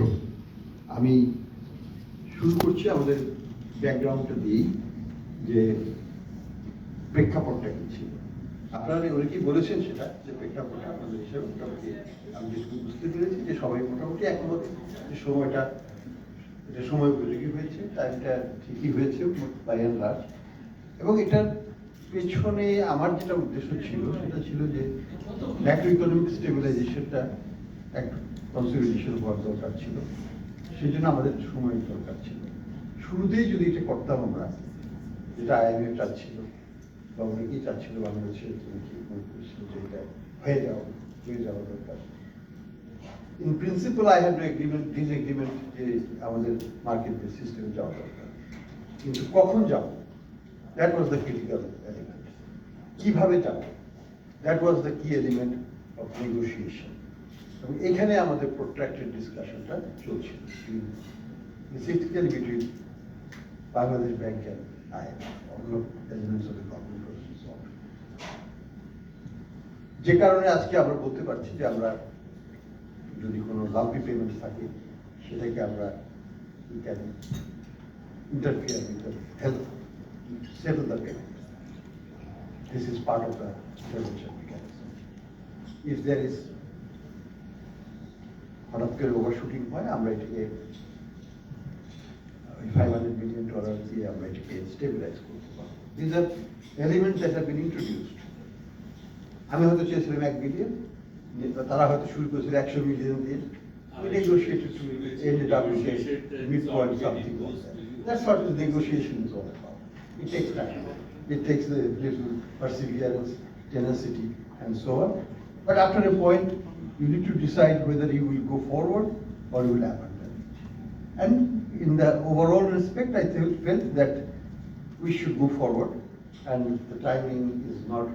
হোক, আমি শুরু করছি আমাদের ব্যাকগ্রাউন্ডটা দিয়েই যে প্রেক্ষাপটটা কি ছিল। আপনারা অনেকেই বলেছেন সেটা, যে প্রেক্ষাপটটা আপনাদের হিসাবে মোটামুটি আমি যেটুকু বুঝতে পেরেছি যে সবাই মোটামুটি একমত সময়টা এটা সময় উপযোগী হয়েছে টাইমটা ঠিকই হয়েছে বাই অ্যান্ড লার্জ এবং এটার পেছনে আমার যেটা উদ্দেশ্য ছিল, সেটা ছিল যে ম্যাক্রো ইকোনমিক স্টেবিলাইজেশনটা একটা কনসিডারেশন হওয়ার দরকার ছিল। সেই জন্য আমাদের সময়ের দরকার ছিল। শুরুতেই যদি এটা করতাম আমরা, যেটা আইএমএফ চাচ্ছিল, বা অনেকেই চাচ্ছিল বাংলাদেশের হয়ে যাওয়া হয়ে যাওয়া দরকার। In principle I have agreement disagreement যে আমাদের মার্কেট সিস্টেমে যাওয়া দরকার। কিন্তু কখন যাব? That was the critical element কীভাবে যাব? That was the key element of negotiation এবং এখানে আমাদের প্রোট্রাক্টেড ডিসকাশনটা চলছিল basically between Bangladesh bank and IMF অন্য এলিমেন্টস অফ দ্য গভর্নমেন্ট যে কারণে আজকে আমরা বলতে পারছি যে আমরা যদি কোনো লাম্পি পেমেন্ট থাকে সেটাকে আমরা we can interfere with the health, settle the payment. This is part of the prevention mechanism. If there is হঠাৎ করে ওভারশুটিং হয় আমরা এটাকে ফাইভ হান্ড্রেড মিলিয়ন ডলার দিয়ে আমরা এটাকে স্টেবিলাইজ করতে পারব these are elements that have been introduced আমি হয়তো চেয়েছিলাম এক বিলিয়ন তারা হয়তো শুরু করেছিল একশো মিলিয়ন দিয়ে We negotiated to ended up with a midpoint something like that. That's what the negotiation is all about. It takes time. It takes a little perseverance, tenacity, and so on. But after a point, you need to decide whether you will go forward or you will abandon it. And in the overall respect, I felt felt that we should move forward, and the timing is not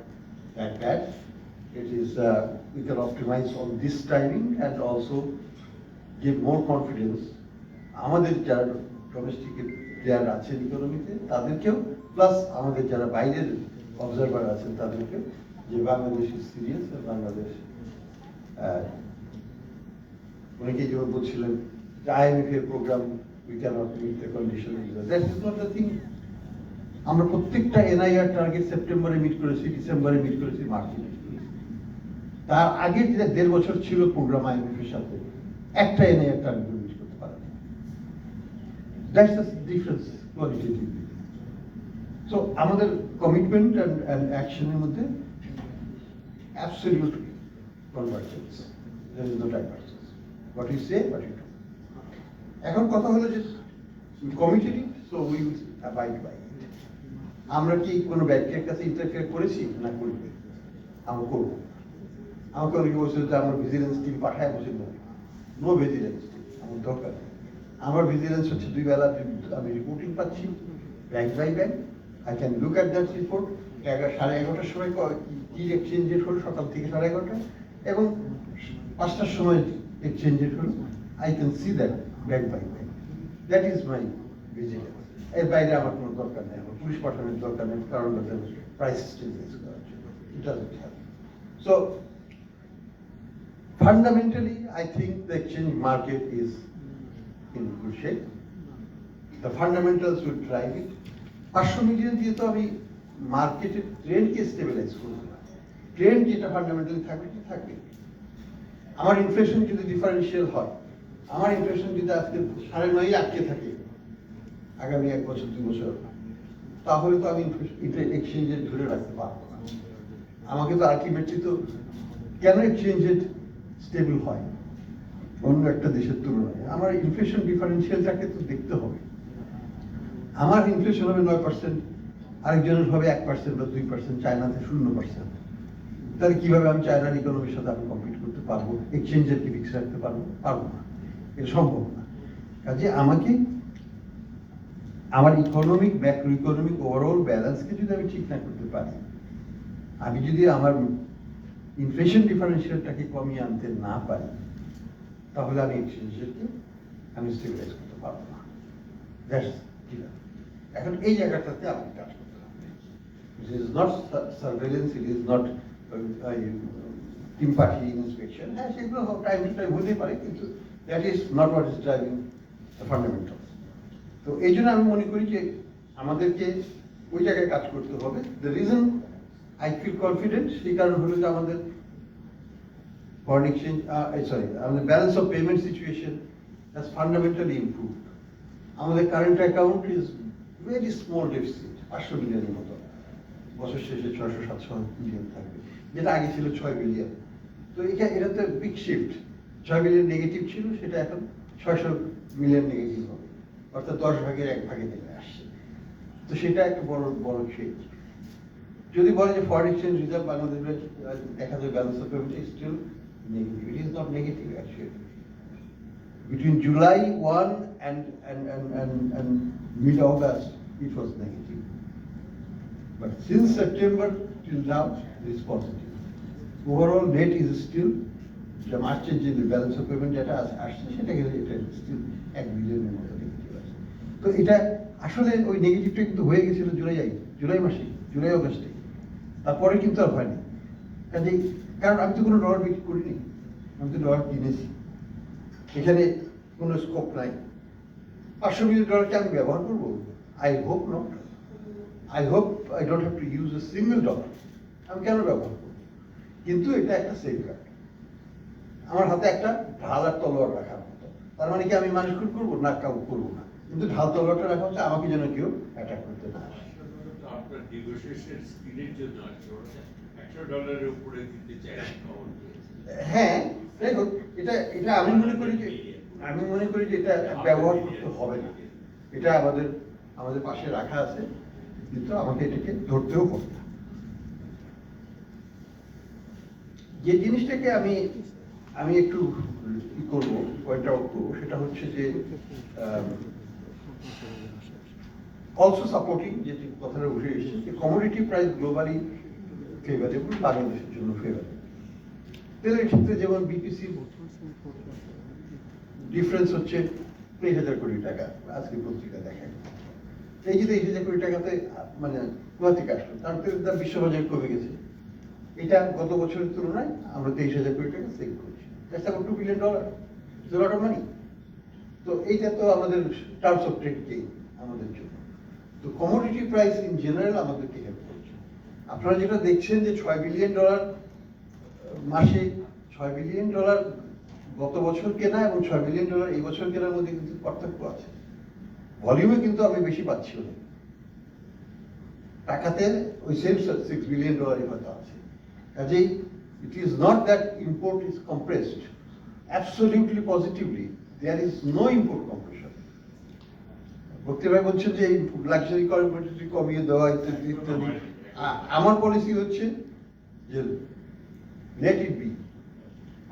that bad. It is, uh, we can optimize on this timing and also give more confidence. আমাদের যারা domestic player আছেন ইকোনমিতে তাদেরকেও plus আমাদের যারা বাইরের observer আছেন তাদেরকে যে বাংলাদেশ সিরিয়াস বাংলাদেশ অনেকেই যেমন বলছিলেন যে আইএমএফ এর program we can't meet the condition that is not the thing আমরা প্রত্যেকটা এনআইআর টার্গেট সেপ্টেম্বরে মিট করেছি ডিসেম্বরে মিট করেছি মার্চে মিট তার আগের যে দেড় বছর ছিল প্রোগ্রাম আইএমএফ এর সাথে, একটা এনআইআর টার্গেট মিট করতে পারে দ্যাটস দ্য ডিফারেন্স সো আমাদের কমিটমেন্ট অ্যান্ড অ্যান্ড অ্যাকশনের মধ্যে absolute is no divergence what you say what you do এখন কথা হলো যে committed so we will abide by আমরা কি কোনো ব্যাংকের কাছে ইন্টারফেয়ার করেছি? না করি আমরা করব। আমাকে অনেকে বলছিল যে আমার ভিজিলেন্স টিম পাঠায়? বসে না নো ভিজিলেন্স টিম আমার দরকার। আমার ভিজিলেন্স হচ্ছে দুই বেলা আমি রিপোর্টিং পাচ্ছি bank by bank I can look at that report এগারো, সাড়ে এগারোটার সময় ক- এক্সচেঞ্জ হলো? সকাল থেকে সাড়ে এগারোটা। এবং পাঁচটার সময় এক্সচেঞ্জ রেট হলো। I can see that bank by bank that is my vigilance এর বাইরে আমার কোনো দরকার নেই। আমার পুলিশ পাঠানোর দরকার নেই। কারণ প্রাইস স্টেবিলাইজ করার জন্য। It so Fundamentally, I think the exchange market is in good shape. The fundamentals will drive it. পাঁচশো মিলিয়ন দিয়ে তো আমি মার্কেটের ট্রেন্ডকে স্টেবিলাইজ করব না ট্রেন্ড যেটা ফান্ডামেন্টালি থাকবে কি থাকবে আমার ইনফ্লেশন যদি ডিফারেন্সিয়াল হয় আমার ইনফ্লেশন যদি আজকে সাড়ে নয় আটকে থাকে আগামী এক বছর দুই বছর তাহলে তো আমি এক্সচেঞ্জে ধরে রাখতে পারব না আমাকে তো আলটিমেটলি তো কেন এক্সচেঞ্জের স্টেবল হয়। অন্য একটা দেশের তুলনায়। আমার ইনফ্লেশন ডিফারেন্সিয়ালটাকে তো দেখতে হবে। আমার ইনফ্লেশন হবে নয় পার্সেন্ট আরেকজনের হবে এক পার্সেন্ট বা দুই পার্সেন্ট চায়নাতে শূন্য পার্সেন্ট তাহলে কীভাবে আমি চায়নার ইকোনমির সাথে আমি কম্পিট করতে পারব? এক্সচেঞ্জের কি ফিক্স রাখতে পারব? পারব না। এটা সম্ভব না। কাজে আমাকে আমার ইকোনমিক ম্যাক্রো ইকোনমিক ওভারঅল ব্যালেন্সকে যদি আমি ঠিক না করতে পারি, আমি যদি আমার ইনফ্লেশন ডিফারেন্সিয়ালটাকে কমিয়ে আনতে না পারি, তাহলে আমি এক্সচেঞ্জেরকে আমি স্টেবিলাইজ করতে পারব না। এখন এই জায়গাটাতে আপনি কাজ করতে হবে it is not surveillance it is not team party inspection হ্যাঁ সেগুলো টাইম টু টাইম হতে পারে, কিন্তু that is not what is driving the fundamental তো এই জন্য আমি মনে করি যে আমাদেরকে ওই জায়গায় কাজ করতে হবে। The reason I feel confident সেই কারণ হলো যে আমাদের foreign exchange, uh, sorry, uh, the balance of payment situation has fundamentally improved. আমাদের current account is very small deficit পাঁচশো মিলিয়নের মতো। বছর শেষে ছয়শো সাতশো মিলিয়ন থাকবে। যেটা আগে ছিল ছয় বিলিয়ন তো এটা এটা তো বিগ শিফট ছয় বিলিয়ন নেগেটিভ ছিল সেটা এখন ছয়শো মিলিয়ন নেগেটিভ হবে। অর্থাৎ দশ ভাগের এক ভাগে নেমে আসছে। তো সেটা একটা বড় বড় চেঞ্জ যদি বলে যে ফরেন এক্সচেঞ্জ রিজার্ভ বাংলাদেশের দেখা যায় balance of payment still negative it is not negative actually between July 1 and, and, and, and, and mid-August, it was negative. But since September till now, it is positive. Overall net is still, যে মার্চের যে balance of payment যেটা আস- আসছে সেটা কিন্তু এটা still এক বিলিয়নের মতো নেগেটিভ আছে তো এটা আসলে ওই নেগেটিভটা কিন্তু হয়ে গেছিল জুলাই জুলাই মাসে জুলাই অগস্টে তারপরে কিন্তু আর হয়নি কাজেই কারণ আমি তো কোনো ডলার বিক্রি করিনি, আমি তো ডলার কিনেছি। এখানে কোনো স্কোপ নাই। পাঁচশো মিলিয়ন ডলারকে আমি ব্যবহার করব? I hope not I hope I don't have to use a single dollar আমি কেন ব্যবহার করব? কিন্তু এটা একটা সেফ গার্ড আমার হাতে একটা ঢাল আর তলোয়ার রাখার মতো। তার মানে কি আমি মানুষ খুন করব না কাউ করব না? কিন্তু ঢাল তলোয়ারটা রাখা হচ্ছে, আমাকে যেন কেউ অ্যাটাক করতে না আসে। হ্যাঁ দেখো এটা এটা আমি মনে করি যে, আমি মনে করি যে এটা ব্যবহার করতে হবে না। এটা আমাদের আমাদের পাশে রাখা আছে, কিন্তু আমাকে এটাকে ধরতেও হবে যে জিনিসটাকে আমি আমি একটু কি করব পয়েন্ট আউট করব, সেটা হচ্ছে যে অলসো সাপোর্টিং যে কথাটা উঠে এসেছে, যে কমোডিটি প্রাইস গ্লোবালি ফেভারেবল বাংলাদেশের জন্য ফেভারেবল তেলের ক্ষেত্রে যেমন বিপিসি ডিফারেন্স হচ্ছে তেইশ হাজার কোটি টাকা আজকে পত্রিকা এই যে তেইশ হাজার কোটি টাকাতে মানে তার বিশ্ববাজারে কমে গেছে। এটা গত বছরের তুলনায় আমরা তেইশ হাজার কোটি টাকা সেভ করেছি। That's about two billion dollar lot of money তো এইটা তো আমাদের টার্মস অফ ট্রেড আমাদের জন্য। তো কমোডিটি প্রাইস ইন জেনারেল আমাদেরকে আপনারা যেটা দেখছেন যে ছয় বিলিয়ন ডলার মাসে ছয় বিলিয়ন ডলার গত বছর কেনা এবং ছয় বিলিয়ন ডলার এই বছর কেনার মধ্যে কিন্তু পার্থক্য আছে। ভলিউমে কিন্তু আমি বেশি পাচ্ছি না টাকাতে ওই সেম সিক্স বিলিয়ন ডলারই হয়তো আছে। কাজেই it is not that import is compressed absolutely positively there is no import compression Bhakti ভাই বলছেন যে লাক্সারি কমিয়ে দেওয়া, ইত্যাদি ইত্যাদি। আমার পলিসি হচ্ছে যে লেট ইট বি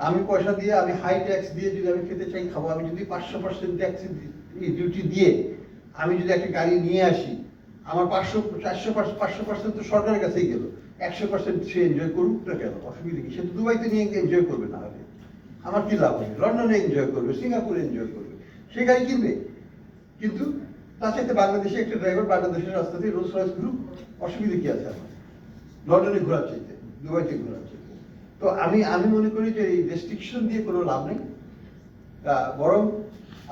আমি পয়সা দিয়ে, আমি হাই ট্যাক্স দিয়ে যদি আমি খেতে চাই, খাব, আমি যদি পাঁচশো পার্সেন্ট ট্যাক্স ডিউটি দিয়ে আমি যদি একটা গাড়ি নিয়ে আসি, আমার পাঁচশো, চারশো পাঁচশো পার্সেন্ট তো সরকারের কাছেই গেল। একশো পার্সেন্ট সে এনজয় করুক না কেন? অসুবিধা কি? সে তো দুবাইতে নিয়ে এনজয় করবে না হলে। আমার কি লাভ হবে? লন্ডনে এনজয় করবে, সিঙ্গাপুরে এনজয় করবে। সে গাড়ি কিনবে। কিন্তু তার সাথে বাংলাদেশে একটা ড্রাইভার বাংলাদেশের রাস্তাতে রোজ রয়েস ঘুরুক অসুবিধা কি আছে আমার? লন্ডনে ঘোরার চাইতে দুবাইতে ঘোরার চাইতে। তো আমি আমি মনে করি যে এই রেস্ট্রিকশন দিয়ে কোনো লাভ নেই। বরং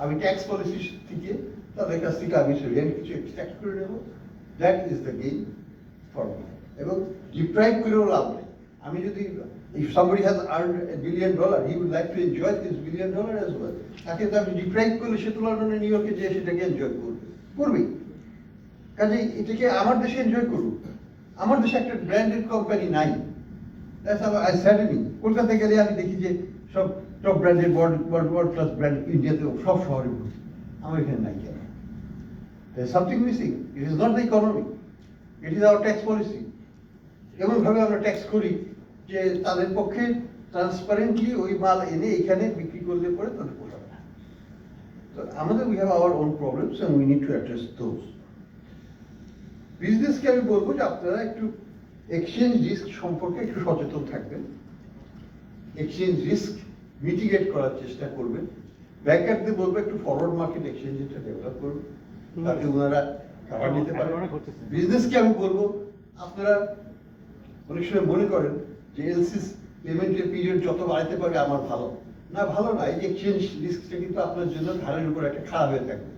আমি ট্যাক্স পলিসি থেকে তাদের কাছ থেকে আমি রেন্ট কিছু এক্সট্রাক্ট করে নেব। That is the gain for এবং ডিপ্রাইভ করেও লাভ নেই। আমি যদি if somebody has earned a billion dollar, he would like to enjoy this billion dollar as well. তাকে তো আমি ডিপ্রাইভ করলে সে তো লন্ডনে নিউ ইয়র্কে যেয়ে সেটাকে এনজয় করবে। করবেই। কাজে এটাকে আমার দেশে এনজয় করুক। আমার দেশে একটা ব্র্যান্ডেড কোম্পানি নাই। Sadly কলকাতা গেলে আমি দেখি যে সব top branded world world class brand ইন্ডিয়াতে সব শহরে ভর্তি আমার এখানে নাই কেন? Something missing it is not the economy it is our tax policy এমনভাবে আমরা ট্যাক্স করি যে তাদের পক্ষে ট্রান্সপারেন্টলি ওই মাল এনে এখানে বিক্রি করলে পরে তাদের আমাদের we have our own problems and we need to address those বিজনেসকে আমি বলব যে আপনারা একটু এক্সচেঞ্জ রিস্ক সম্পর্কে একটু সচেতন থাকবেন। এক্সচেঞ্জ রিস্ক মিটিগেট করার চেষ্টা করবেন। ব্যাংকারদের বলব একটু ফরওয়ার্ড মার্কেট এক্সচেঞ্জ এটা ডেভেলপ করুন। তাতে ওনারা খাবার নিতে পারে হচ্ছে। বিজনেসকে আমি বলব আপনারা অনেক সময় মনে করেন যে এলসিস পেমেন্টের পিরিয়ড যত বাড়াতে পারবে আমার ভালো। না ভালো না এই যে এক্সচেঞ্জ রিস্কটা কিন্তু আপনার জন্য ঘাড়ের উপর একটা খারাপ হয়ে থাকবে।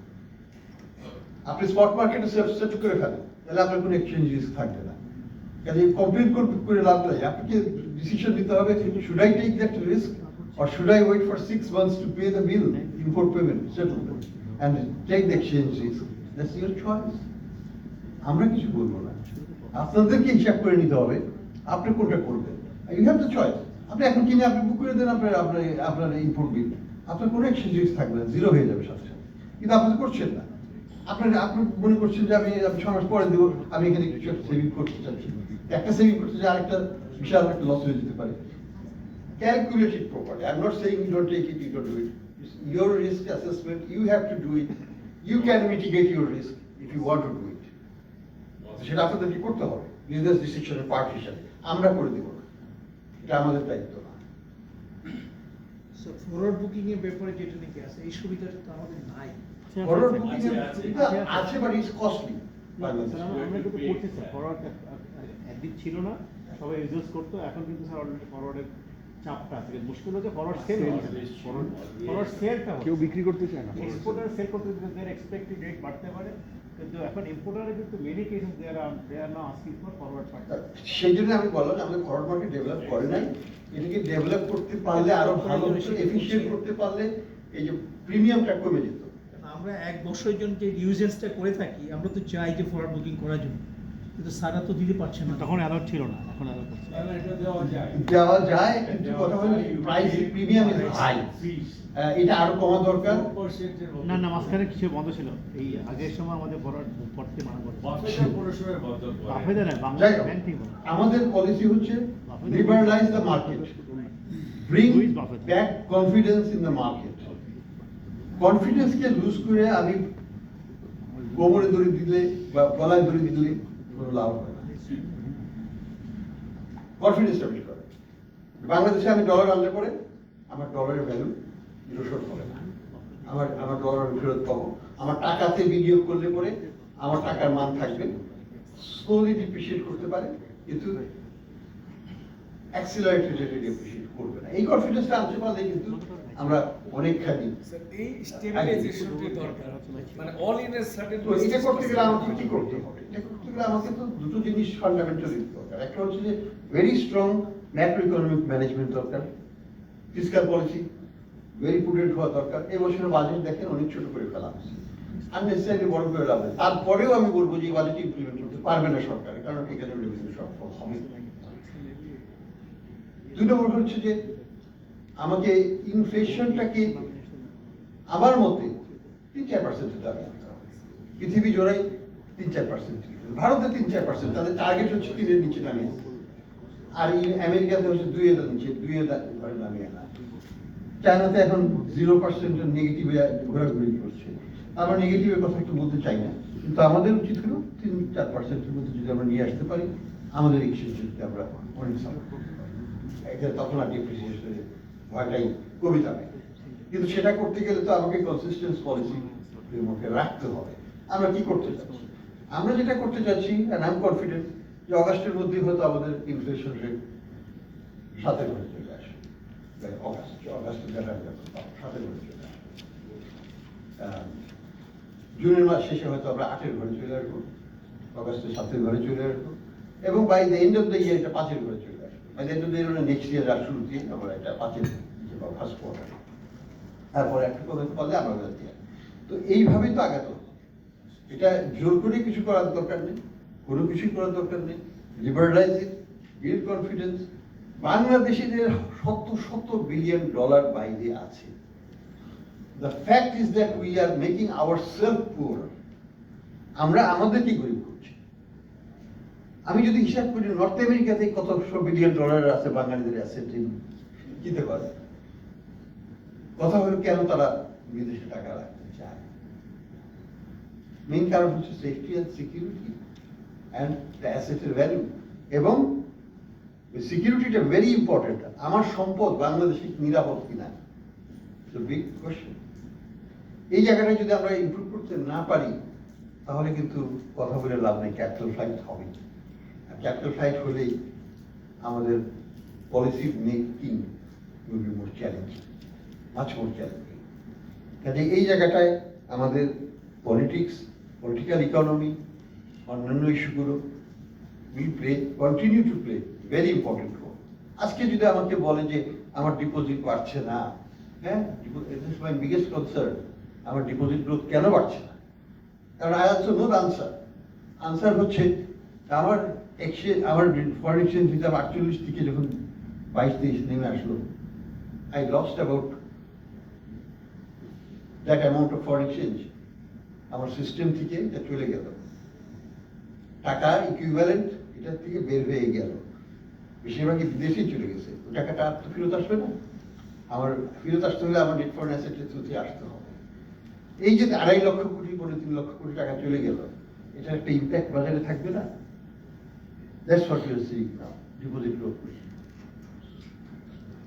আপনি স্পট মার্কেটে সেট করে ফেলেন তাহলে আপনার কোনো এক্সচেঞ্জ রিস্ক থাকবে না। কাজে কমপ্লিট করে লাভ নাই। আপনাকে ডিসিশন নিতে হবে should I take that risk or should I wait for six months to pay the bill, import payment, settlement, and take the exchange risk? That's your choice. আমরা কিছু বলব না। আপনাদেরকে হিসাব করে নিতে হবে আপনি কোনটা করবেন। ইউ হ্যাভ দ্য চয়েস আপনি এখন কিনে আপনি বুক করে দেন আপনার আপনার আপনার ইম্পোর্ট বিল আপনার কোনো এক্সচেঞ্জ রিস্ক থাকবে না জিরো হয়ে যাবে সাথে সাথে কিন্তু আপনি করছেন না আপনার আপনি মনে করছেন যে আমি আমি ছ মাস পরে দেবো আমি এখানে কিছু একটা সেভিং করতে চাচ্ছি একটা সেভিং করতে চাই আরেকটা বিশাল একটা লস হয়ে যেতে পারে calculate it properly. I'm not saying you don't take it, you don't do it. It's your risk assessment, you have to do it. You can mitigate your risk if you want to do it. সেটা আপনাদেরকে করতে হবে business ডিসিশনের part হিসাবে আমরা করে দেবো এটা আমাদের দায়িত্ব। না ফরওয়ার্ড বুকিং এর ব্যাপারে যেটা নাকি আছে এই সুবিধাটা তো আমাদের নাই। ফরওয়ার্ড আছে, বুকিং আছে, আছে বাট ইটস কস্টলি আমরা আমরা কিন্তু করছি স্যার ফরওয়ার্ড একদিন ছিল না সবাই ইউজ করতো এখন কিন্তু স্যার অলরেডি ফরওয়ার্ডের চাপটা আছে। কিন্তু মুশকিল হচ্ছে ফরওয়ার্ড সেল ফরওয়ার্ড সেলটা কেউ বিক্রি করতে চায় না। এক্সপোর্টার সেল করতে এক্সপেক্টেড রেট বাড়তে পারে। কিন্তু এখন ইম্পোর্টারে কিন্তু many cases there are there now asking for forward party সেই জন্য আমি বললাম যে আমাদের ফরওয়ার্ড মার্কেট ডেভেলপ করে নাই। এটাকে ডেভেলপ করতে পারলে আরও ভালো এফিশিয়েন্ট করতে পারলে এই যে প্রিমিয়ামটা কমে যেত। কারণ আমরা এক বছরের জন্য যে ইউজেন্সটা করে থাকি আমরা তো চাই যে ফরওয়ার্ড বুকিং করার জন্য। কিন্তু সারা তো দিতে পারছে না। তখন অ্যালাউড ছিল না এখন অ্যালাউড করছে। দেওয়া যায়। কিন্তু কথা হলো প্রাইস প্রিমিয়াম ইজ হাই এটা আরও কমা দরকার। 4% এর না না মাঝখানে কিছু বন্ধ ছিল। এই আগের সময় আমাদের পড়তে মানা। বাফেদে না বাংলা ব্যাংকিং আমাদের পলিসি হচ্ছে liberalize the market bring Who is Buffett? Back confidence in the market কনফিডেন্সকে loose করে আমি কোমরে দড়ি দিলে বা গলায় দড়ি দিলে কোনো লাভ হয় না। কনফিডেন্স স্টাবলিশ করে। বাংলাদেশে আমি ডলার আনলে পরে আমার ডলারের ভ্যালু ইরোশন হবে না। আমার আমার ডলার ফেরত পাবো। আমার টাকাতে বিনিয়োগ করলে পরে আমার টাকার মান থাকবে। স্লোলি ডিপ্রিসিয়েট করতে পারে, কিন্তু অ্যাক্সিলারেটেড ডিপ্রিসিয়েট করবে না। এই কনফিডেন্সটা আনতে পারলে কিন্তু আমরা অনেকখানি স্যার, এই স্টেবিলাইজেশনটি দরকার মানে অল ইন এ সার্টেন তো এটা করতে গেলে আমাকে কি করতে হবে? এটা করতে গেলে আমাকে তো দুটো জিনিস ফান্ডামেন্টাল দরকার একটা হচ্ছে যে very strong macro economic management দরকার পলিসি ভেরি প্রুডেন্ট হওয়া দরকার। এই বছরের বাজেট দেখেন অনেক ছোট করে ফেলা হয়েছে। বড় করে লাভ নেই। তারপরেও আমি বলব যে এই বাজেট ইমপ্লিমেন্ট করতে পারবে না সরকার কারণ এখানে রেভিনিউ সফল হবে। দুই নম্বর হচ্ছে যে আমাকে ইনফ্লেশনটাকে আমার মতে তিন চার আনতে হবে। পৃথিবী জোড়াই তিন চার পার্সেন্ট ভারতে তিন চার পার্সেন্ট তাদের টার্গেট হচ্ছে তিনের নিচে আনতে। আর আমেরিকাতে হচ্ছে দুই এর নিচে, দুই ঘরে নামিয়ে আনা। চায়নাতে এখন জিরো পার্সেন্ট নেগেটিভে ঘোরাঘুরি করছে। আমরা নেগেটিভের কথা একটু বলতে চাই না। কিন্তু আমাদের উচিত হলো তিন চার পার্সেন্টের মধ্যে যদি আমরা নিয়ে আসতে পারি, আমাদের এক্সচেঞ্জকে আমরা অনেক সাপোর্ট এটা তখন আর ডিপ্রিসিয়েশনের ভয়টাই কমে যাবে কিন্তু সেটা করতে গেলে তো আমাকে কনসিস্টেন্স পলিসি মধ্যে রাখতে হবে। আমরা কি করতে চাচ্ছি? আমরা যেটা করতে চাচ্ছি অ্যান্ড আই এম কনফিডেন্ট যে অগাস্টের মধ্যেই হয়তো আমাদের ইনফ্লেশন রেট সাথে ঘরে চলে আসে অগাস্ট যখন পাবো, সাথে ঘরে চলে আসে আহ, জুনের মাস শেষে হয়তো আমরা আটের ঘরে চলে আসব অগাস্টের সাতের ঘরে চলে আসব এবং by the end of the year এটা পাঁচের ঘরে চলে the of the year next year আর শুরুতে আমরা এটা পাঁচের ফার্স্ট কোয়ার্টার তারপরে একটা করে পারলে আমরা যাচ্ছি তো এইভাবেই তো আগাতে এটা জোর করে কিছু করার দরকার নেই, কোনো কিছু করার দরকার নেই। লিবারালাইজ বিল্ড কনফিডেন্স বাংলাদেশিদের শত শত বিলিয়ন ডলার বাইরে আছে। The fact is that we are making our self poor আমরা আমাদেরকে গরিব আমি যদি হিসাব করি নর্থ আমেরিকাতে কতশো বিলিয়ন ডলার আছে, বাঙালিদের অ্যাসেট দিতে পারে? কথা হলো কেন তারা বিদেশে টাকা রাখতে চায়? মেইন কারণ হচ্ছে সেফটি অ্যান্ড সিকিউরিটি অ্যান্ড অ্যাসেটের ভ্যালু এবং সিকিউরিটিটা ভেরি ইম্পর্টেন্ট আমার সম্পদ বাংলাদেশে নিরাপদ কিনা? বিগ কোয়েশ্চেন এই জায়গাটা যদি আমরা ইমপ্রুভ করতে না পারি, তাহলে কিন্তু কথা বলে লাভ নেই ক্যাপিটাল ফ্লাইট হবে ক্যাপিটাল ফ্লাইট হলেই আমাদের policy making will more challenge much more challenging কাজে এই জায়গাটায় আমাদের পলিটিক্স পলিটিক্যাল ইকোনমি অন্যান্য ইস্যুগুলো will play continue to play very important role আজকে যদি আমাকে বলে যে আমার ডিপোজিট বাড়ছে না হ্যাঁ? দিস মাই বিগেস্ট কনসার্ন আমার ডিপোজিট গ্রোথ কেন বাড়ছে না? কারণ I also know answer answer হচ্ছে, আমার এক্সচেঞ্জ আমার ফরেন এক্সচেঞ্জ রিজার্ভ আটচল্লিশ থেকে যখন বাইশ তেইশ নেমে আসলো I lost about that amount of foreign exchange আমার সিস্টেম থেকে এটা চলে গেল। টাকা ইকুইভ্যালেন্ট এটার থেকে বের হয়ে গেল। বেশিরভাগই বিদেশেই চলে গেছে। টাকাটা আর তো ফেরত আসবে না। আমার ফেরত আসতে হলে আমার নেট ফরেন অ্যাসেটের থ্রুতে আসতে হবে। এই যে আড়াই লক্ষ কোটি পরে তিন লক্ষ কোটি টাকা চলে গেল এটা একটা ইম্প্যাক্ট বাজারে থাকবে না? That's what you seeing now deposit growth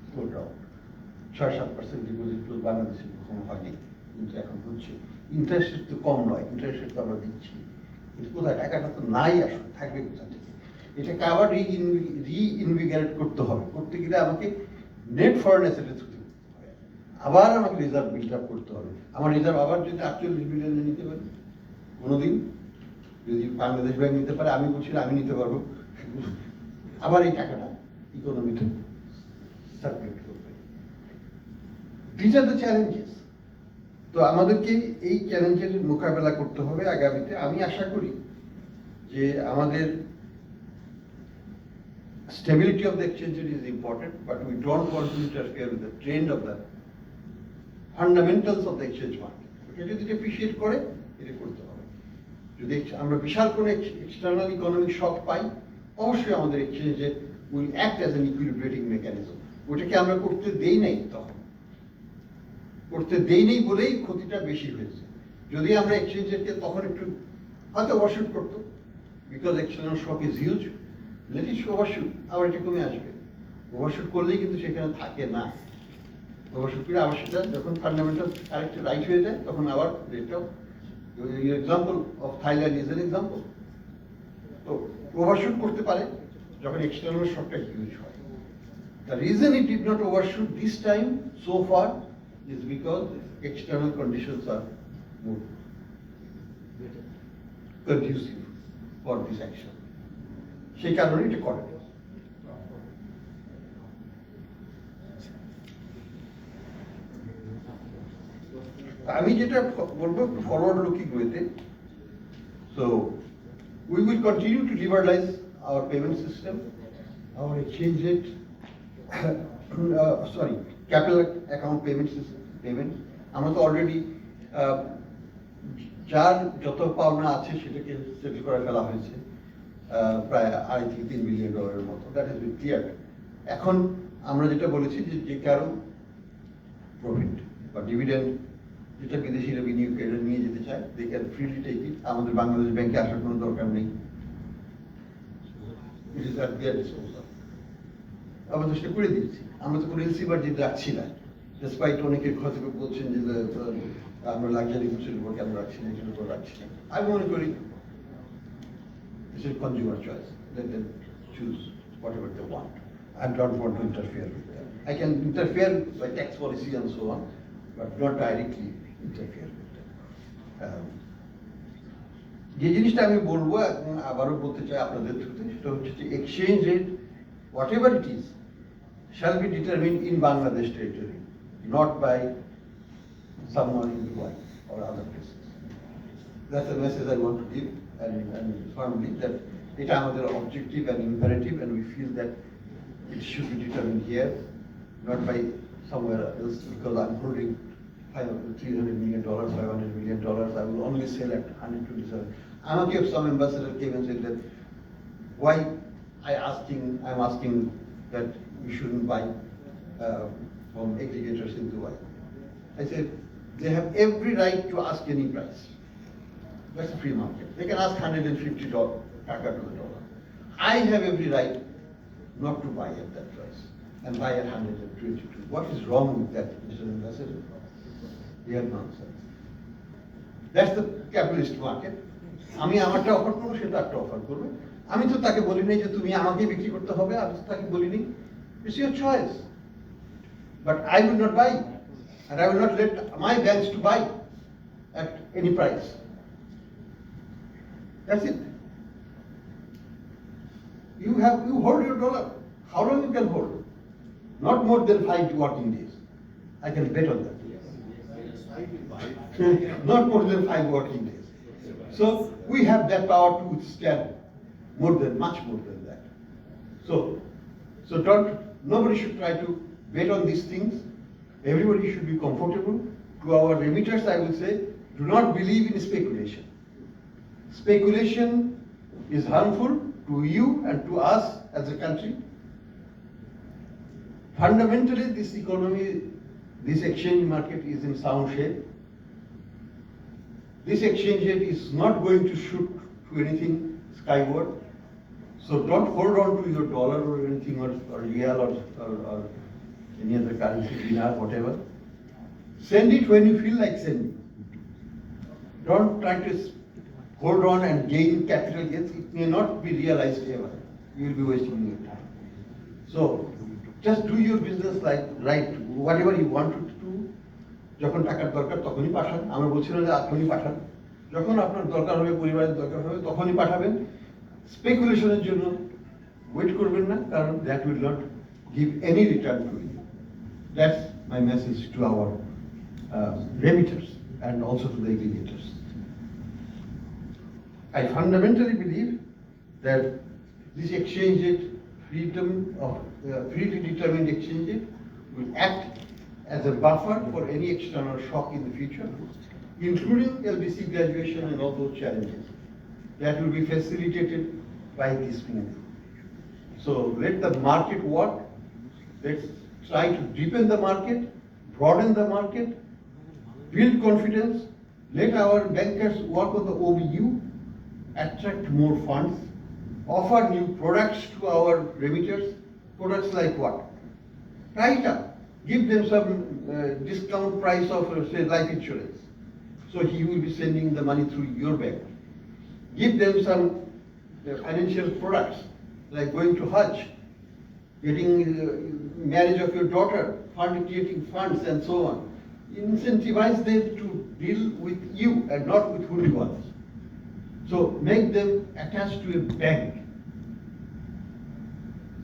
slow down ছয় সাত পার্সেন্ট ডিপোজিট গ্রোথ বাংলাদেশে কখনো হয়নি। কিন্তু এখন হচ্ছে। ইন্টারেস্ট রেট তো কম নয়। ইন্টারেস্ট রেট তো আমরা দিচ্ছি। কিন্তু কোথায়? টাকাটা তো নাই আসলে। থাকবে কোথা থেকে? এটাকে আবার রি রি ইনভিগারেট করতে হবে। করতে গেলে আমাকে নেট ফরেন অ্যাসেটের থ্রুতে আবার আমাকে রিজার্ভ বিল্ড আপ করতে হবে। আমার রিজার্ভ আবার যদি আটচল্লিশ বিলিয়নে নিতে পারি, কোনোদিন। যদি বাংলাদেশ ব্যাংক নিতে পারে, আমি বলছি আমি নিতে পারব। আবার এই টাকাটা ইকোনমিতে সার্কুলেট করবে। দিজ আর দ্য চ্যালেঞ্জেস তো আমাদেরকে এই চ্যালেঞ্জের মোকাবেলা করতে হবে আগামীতে। আমি আশা করি যে আমাদের স্টেবিলিটি অফ দ্য এক্সচেঞ্জের is important but we don't want to interfere with the trend of the fundamentals of the exchange market যদি এপ্রিসিয়েট করে, এটা করতে হবে। যদি আমরা বিশাল কোনো এক্সটার্নাল ইকোনমিক শক পাই অবশ্যই আমাদের এক্সচেঞ্জে will act as an equilibrating mechanism ওটাকে আমরা করতে দেই নাই তখন। করতে দেই নেই বলেই ক্ষতিটা বেশি হয়েছে। যদি আমরা এক্সচেঞ্জেরকে তখন একটু হয়তো ওভারশুট করতো because external shock is huge let it overshoot আবার এটা কমে আসবে। ওভারশুট করলেই কিন্তু সেখানে থাকে না। ওভারশুট করে আবার সেটা যখন ফান্ডামেন্টাল আরেকটা রাইট হয়ে যায়, তখন আবার রেটটাও example of Thailand is an example তো ওভারশুট করতে পারে, যখন এক্সটার্নাল শটটা ইউজ হয়। The reason it did not overshoot this time so far is because external conditions are more conducive for this action সেই কারণে এটা করে। আমি যেটা বলব ফরওয়ার্ড লুকিং ওয়েতে so we will continue to liberalize our payment system, our exchange rate, uh, sorry, capital account payment system, payment. আমরা তো অলরেডি যার যত পাওনা আছে সেটাকে সেটেল করে ফেলা হয়েছে প্রায় আড়াই থেকে তিন বিলিয়ন ডলারের মতো দ্যাট ইজ বিন ক্লিয়ার এখন আমরা যেটা বলেছি যে যে কারও প্রফিট বা ডিভিডেন্ড যেটা বিদেশিরা বিনিয়োগকারীরা নিয়ে যেতে চায় they can freely take it আমাদের বাংলাদেশ ব্যাংকে আসার কোনো দরকার নেই আমরা তো সেটা করে দিয়েছি আমরা তো কোনো রাখছি না ডিসপাইট অনেকে হয়তো বলছেন যে আমরা উপর কেন রাখছি না এটার উপর রাখছি না আমি মনে করি them choose whatever they want. I don't want to interfere with them. I can interfere by tax policy and so on, but not directly interfere with them. Um, যে জিনিসটা আমি বলব এবং আবারও বলতে চাই আপনাদের থ্রুতে সেটা হচ্ছে যে exchange rate whatever it is shall be determined in Bangladesh territory, not by someone in Dubai or other places. That's the message I want to give and, and firmly that এটা আমাদের objective and imperative and we feel that it should be determined here, not by somewhere else because I'm holding 300 million dollars, five hundred million dollars. I will only sell at 127. I'm okay if some ambassador came and said that. Why I asking? I'm asking that we shouldn't buy uh, from aggregators in Dubai. I said they have every right to ask any price. That's a free market. They can ask 150 dollars, taka to the dollar. I have every right not to buy at that price and buy at 122. What is wrong with that, Mr. Ambassador? Real nonsense. That's the capitalist market. আমি আমারটা offer করব সেটা একটা offer করবে আমি তো তাকে বলি নাই যে তুমি আমাকে বিক্রি করতে হবে আমি তো তাকে বলিনি it's your choice but I will not buy and I will not let my banks to buy at any price. That's it. You have, you hold your dollar. How long you can hold? Not more than five working days. I can bet on that. Not more than five working days. So we have that power to withstand more than, much more than that. So, so don't, nobody should try to bet on these things. Everybody should be comfortable. To our remitters, I will say, do not believe in speculation. Speculation is harmful to you and to us as a country. Fundamentally, this economy, this exchange market is in sound shape. This exchange rate is not going to shoot to anything skyward. So don't hold on to your dollar or anything or, or real or, or, or any other currency, dinar, whatever. Send it when you feel like sending. Don't try to hold on and gain capital gains. It may not be realized ever. You will be wasting your time. So just do your business like right, you want to do. যখন টাকার দরকার তখনই পাঠান আমরা বলছিলাম যে এখনই পাঠান যখন আপনার দরকার হবে পরিবারের দরকার হবে তখনই পাঠাবেন স্পেকুলেশনের জন্য ওয়েট করবেন না কারণ that will not give any return to you that's my message to our remitters and also to the aggregators. I fundamentally believe that this exchange rate, freedom of, uh, freely determined exchange rate will act as a buffer for any external shock in the future, including LBC graduation and all those challenges. That will be facilitated by this move. So let the market work. Let's try to deepen the market, broaden the market, build confidence. Let our bankers work on the OBU, attract more funds, offer new products to our remitters. Products like what? It. Give them some uh, discount price of, uh, say, life insurance. So he will be sending the money through your bank. Give them some uh, financial products, like going to Hajj, getting uh, marriage of your daughter, fund creating funds and so on. Incentivize them to deal with you and not with hooligans. So make them attached to a bank.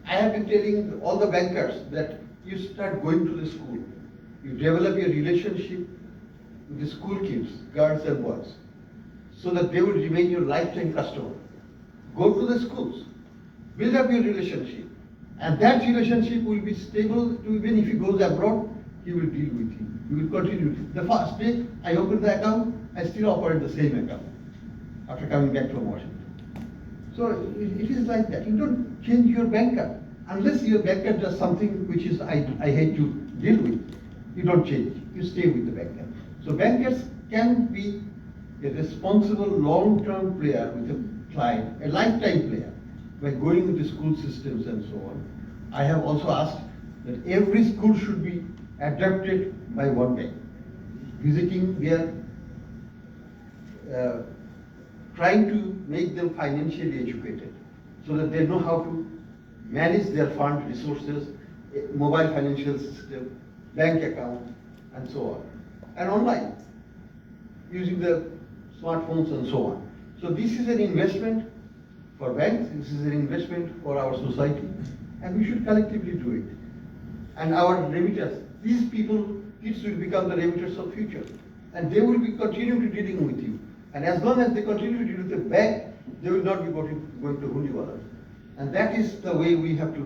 I have been telling all the bankers that you start going to the school. You develop a relationship with the school kids, girls and boys, so that they will remain your lifetime customer. Go to the schools, build up your relationship, and that relationship will be stable even if he goes abroad, he will deal with you. You will continue. The first day I opened the account, I still operate the same account after coming back from Washington. So it, it is like that. You don't change your banker unless your banker does something which is I, I hate to deal with. You don't change. You stay with the banker. So bankers can be a responsible long-term player with a client, a lifetime player, by going into school systems and so on. I have also asked that every school should be adapted by one bank, visiting their uh, trying to make them financially educated so that they know how to manage their fund resources, eh, mobile financial system, bank account, and so on. And online, using the smartphones and so on. So this is an investment for banks, this is an investment for our society, and we should collectively do it. And our remitters, these people, kids will become the remitters of future. And they will be continuing to dealing with you. And as long as they continue to deal with the bank, they will not be going, to Hundiwalas. And that is the way we have to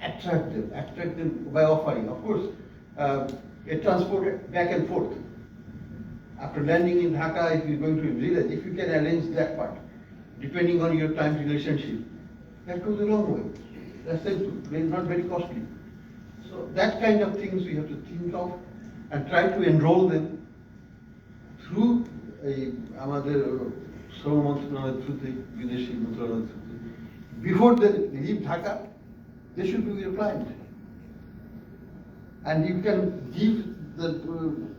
attract them, attract them by offering. Of course, uh, a transport back and forth. After landing in Dhaka, if you're going to a village, if you can arrange that part, depending on your time relationship, that goes a long way. That's simple, very- not very costly. So that kind of things we have to think of and try to enroll them through এই আমাদের শ্রম মন্ত্রণালয়ের থ্রুতে বিদেশি মন্ত্রণালয়ের থ্রুতে before they leave Dhaka, they should be your client. And you can give the uh,